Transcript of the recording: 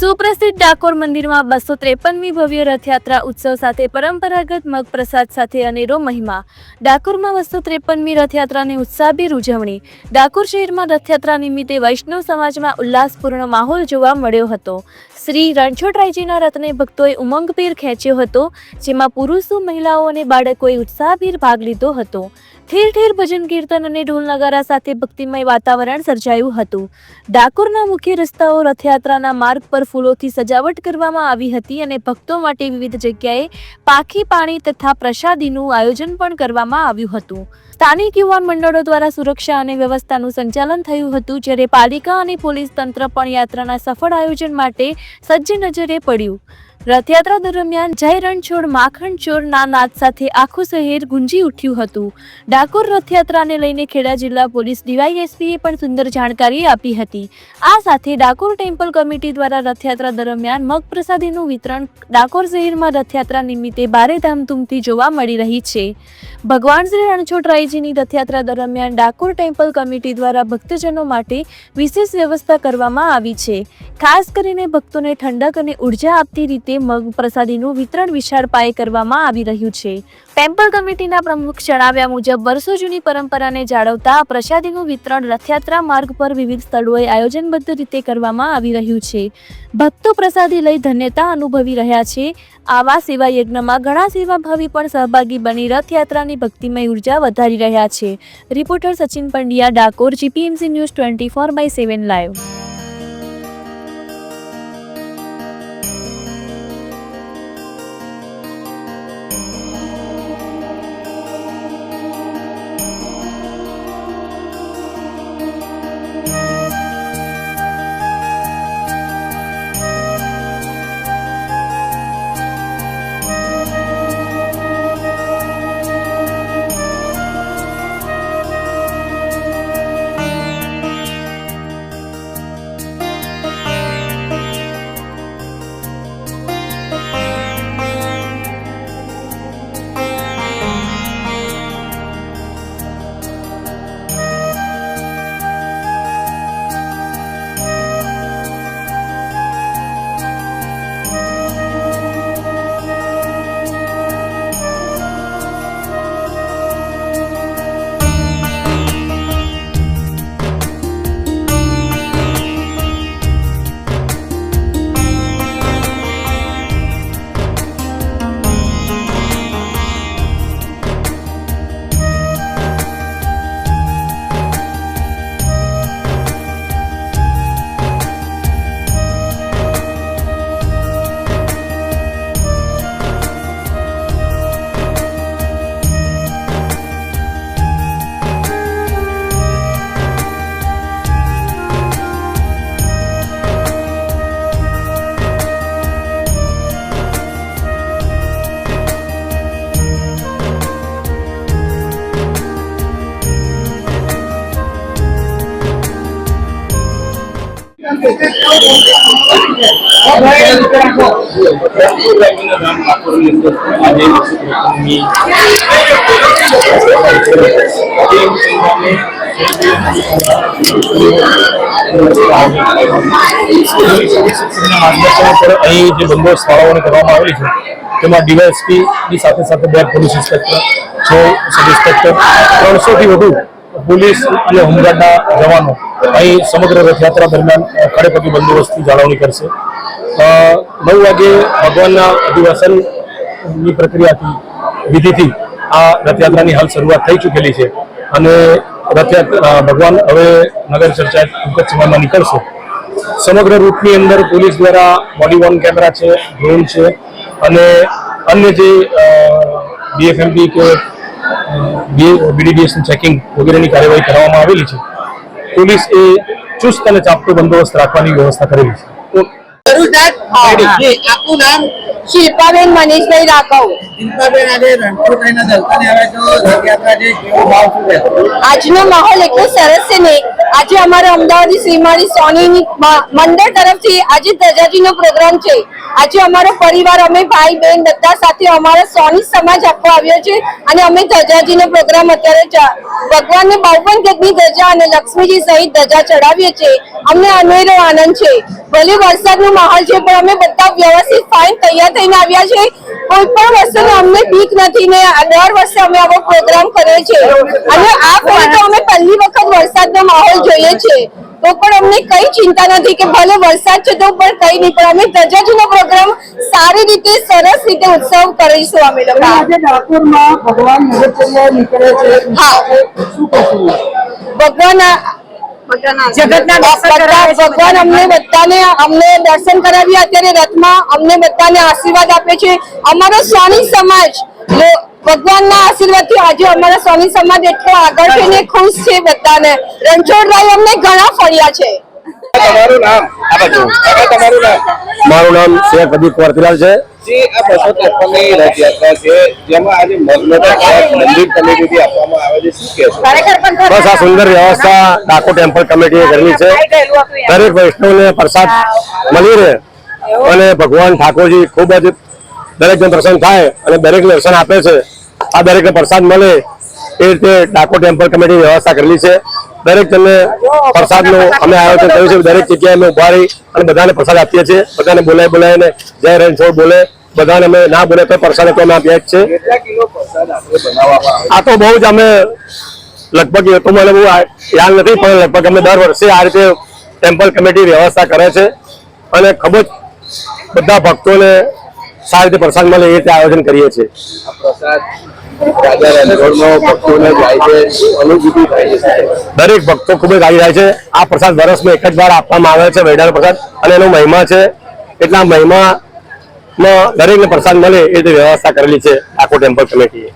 સુપ્રસિદ્ધ ડાકોર મંદિરમાં બસો ત્રેપનમી ભવ્ય રથયાત્રા ઉત્સવ સાથે પરંપરાગત મગ પ્રસાદ સાથે અનેરો મહિમા. ડાકોરમાં બસો ત્રેપનમી રથયાત્રાની ઉત્સાહભેર ઉજવણી. ડાકોર શહેરમાં રથયાત્રા નિમિત્તે વૈષ્ણવ સમાજમાં ઉલ્લાસપૂર્ણ માહોલ જોવા મળ્યો હતો. શ્રી રણછોડરાયજીના રથને ભક્તોએ ઉમંગભેર ખેંચ્યો હતો, જેમાં પુરુષો, મહિલાઓ અને બાળકોએ ઉત્સાહભેર ભાગ લીધો હતો. ઠેર ઠેર ભજન કીર્તન અને ઢોલ નગારા સાથે ભક્તિમય વાતાવરણ સર્જાયું હતું. ડાકોરના મુખ્ય રસ્તાઓ રથયાત્રાના માર્ગ પર ફૂલોથી સજાવટ કરવામાં આવી હતી અને ભક્તો માટે વિવિધ જગ્યાએ પાખી પાણી તથા પ્રસાદીનું આયોજન પણ કરવામાં આવ્યું હતું. સ્થાનિક યુવાન મંડળો દ્વારા સુરક્ષા અને વ્યવસ્થાનું સંચાલન થયું હતું, જ્યારે પાલિકા અને પોલીસ તંત્ર પણ યાત્રાના સફળ આયોજન માટે સજ્જ નજરે પડ્યું. રથયાત્રા દરમિયાન જય રણછોડ માખણ ચોરના નાદ સાથે આખું શહેર ગુંજી ઉઠ્યું હતું. ડાકોર રથયાત્રાને લઈને ખેડા જિલ્લા પોલીસ ડીવાયએસપીએ પણ સુંદર જાણકારી આપી હતી. આ સાથે ડાકોર ટેમ્પલ કમિટી દ્વારા રથયાત્રા દરમિયાન મગ પ્રસાદીનું વિતરણ ડાકોર શહેરમાં રથયાત્રા નિમિત્તે ભારે ધામધૂમથી જોવા મળી રહી છે. ભગવાન શ્રી રણછોડરાયજીની રથયાત્રા દરમિયાન ડાકોર ટેમ્પલ કમિટી દ્વારા ભક્તજનો માટે વિશેષ વ્યવસ્થા કરવામાં આવી છે. ખાસ કરીને ભક્તોને ઠંડક અને ઊર્જા આપતી રીતે મગ પ્રસાદીનું વિતરણ વિશાળ પાયે કરવામાં આવી રહ્યું છે. ટેમ્પલ કમિટીના પ્રમુખ જણાવ્યા મુજબ, વર્ષો જૂની પરંપરાને જાળવતા પ્રસાદીનું વિતરણ રથયાત્રા માર્ગ પર વિવિધ સ્થળોએ આયોજનબદ્ધ રીતે કરવામાં આવી રહ્યું છે. ભક્તો પ્રસાદી લઈ ધન્યતા અનુભવી રહ્યા છે. આવા સેવા યજ્ઞમાં ઘણા સેવાભાવી પણ સહભાગી બની રથયાત્રાની ભક્તિમય ઊર્જા વધારી રહ્યા છે. Reporter Sachin Pandya, Dakor, GPMC news twenty four by seven live. અહીં જે બંદોબસ્ત ફાળવણી કરવામાં આવેલી છે, તેમાં ડીવાયએસપી ની સાથે સાથે બે પોલીસ ઇન્સ્પેક્ટર, છ સબ ઇન્સ્પેક્ટર, ત્રણસોથી વધુ પોલીસ અને હોમગાર્ડના જવાનો અહીં સમગ્ર રથયાત્રા દરમિયાન ખડેપતિ બંદોબસ્તની જાળવણી કરશે. નવ વાગે ભગવાનના અધિવાસનની પ્રક્રિયાથી, વિધિથી આ રથયાત્રાની હાલ શરૂઆત થઈ ચૂકેલી છે. અને રથયાત્રા ભગવાન હવે નગર ચર્ચા ટૂંક સમયમાં નીકળશે. સમગ્ર રૂટની અંદર પોલીસ દ્વારા બોડી વોર્ન કેમેરા છે, ડ્રોન છે અને અન્ય જે બીએફએમપી કે બીડીડીએસનું ચેકિંગ વગેરેની કાર્યવાહી કરવામાં આવેલી છે. પોલીસ એ ચુસ્ત અને ચાપતો બંદોબસ્ત રાખવાની વ્યવસ્થા કરેલી છે. જી આપનું નામ? શિલ્પાબેન મનીષભાઈ રાઘવ. શિલ્પાબેન આજે રણછોડરાયના દર્શન આવે તો રથયાત્રા જે કેવો ભાવ છે? આજનો માહોલ એટલો સરસ છે ને આજે અમારા અમદાવાદી શ્રીમાળી સોનીની મંદિર તરફથી આજે ધજાજીનો પ્રોગ્રામ છે. આજે અમારો પરિવાર અમે ભાઈ બહેન બધા સાથે અમારા સોની સમાજ આપવા આવ્યો છે અને અમે ધજાજીનો પ્રોગ્રામ અત્યારે ભગવાનને બાવન ગજની ધજા અને લક્ષ્મીજી સહિત ધજા ચડાવીએ છીએ. અમને અનેરો આનંદ છે. ભલે વરસાદનો માહોલ છે પણ અમે બધા વ્યવસ્થિત ફાઇન તૈયાર થઈને આવ્યા છે. કોઈ પણ વસ્તુનો અમને બીક નથી ને દર વર્ષે અમે આવો પ્રોગ્રામ કરે છે. અને આ ફેરે તો અમે પહેલી વખત વરસાદનો માહોલ જોઈએ છે. તો પણ અમને કઈ ચિંતા નથી કે ભલે વરસાદ છે તો પણ કઈ નહીં. પણ અમે ધજાજીનો પ્રોગ્રામ સારી રીતે સરસ રીતે ઉત્સવ કરીશું અમે લોકો. આજે ડાકોરમાં ભગવાન નીકળે છે. હા. ભગવાન જગતના દર્શન ભગવાન અમને બધાને અમને દર્શન કરાવ્યા અત્યારે રથમાં અમને બધાને આશીર્વાદ આપે છે. અમારો સ્વામી સમાજ ભગવાનના આશીર્વાદથી આજે અમારા સ્વામી સમાજ એટલો આગળ છે ને ખુશ છે બધાને. રણછોડરાય અમને ઘણા ફળ્યા છે. તમારું નામ? કાકા, તમારું નામ? મારું નામ શેખ અદીપ વર્તીલાલ છે. જે આ બસો ત્રેપનની રથયાત્રા છે જેમાં આજે મંદિર કમિટીથી આપવામાં આવે છે. શું કહેશો? બસ આ સુંદર વ્યવસ્થા ડાકોર ટેમ્પલ કમિટીએ કરેલી છે. દરેક વૈષ્ણવને પ્રસાદ મળી રહે અને ભગવાન ઠાકોરજી ખૂબ જ દરેકને પ્રસન્ન થાય અને દરેકને દર્શન આપે છે. આ દરેકને પ્રસાદ મળે એ રીતે ડાકોર ટેમ્પલ કમિટી વ્યવસ્થા કરેલી છે. દરેક જણને પ્રસાદનું અમે આયોજન કર્યું છે. દરેક જગ્યાએ અમે ઊભા રહી અને બધાને પ્રસાદ આપીએ છીએ. બધાને બોલાય બોલાવીને જય રણછોડ બોલે. બધાને અમે ના બોલે તો પ્રસાદ તો અમે આપીએ જ છે આ તો બહુ જ અમે લગભગ એ તો મને બહુ યાદ નથી, પણ લગભગ અમે દર વર્ષે આ રીતે ટેમ્પલ કમિટી વ્યવસ્થા કરે છે. અને ખૂબ જ બધા ભક્તોને સારી રીતે પ્રસાદ મળે એ રીતે આયોજન કરીએ છીએ. રાજા થાય? દરેક ભક્તો ખૂબ જ આવી જાય છે. આ પ્રસાદ વર્ષમાં એક જ વાર આપવામાં આવે છે વૈડાનો પ્રસાદ. અને એનો મહિમા છે. એટલા મહિમામાં દરેકને પ્રસાદ મળે એ રીતે વ્યવસ્થા કરેલી છે આખો ટેમ્પલ કમિટીએ.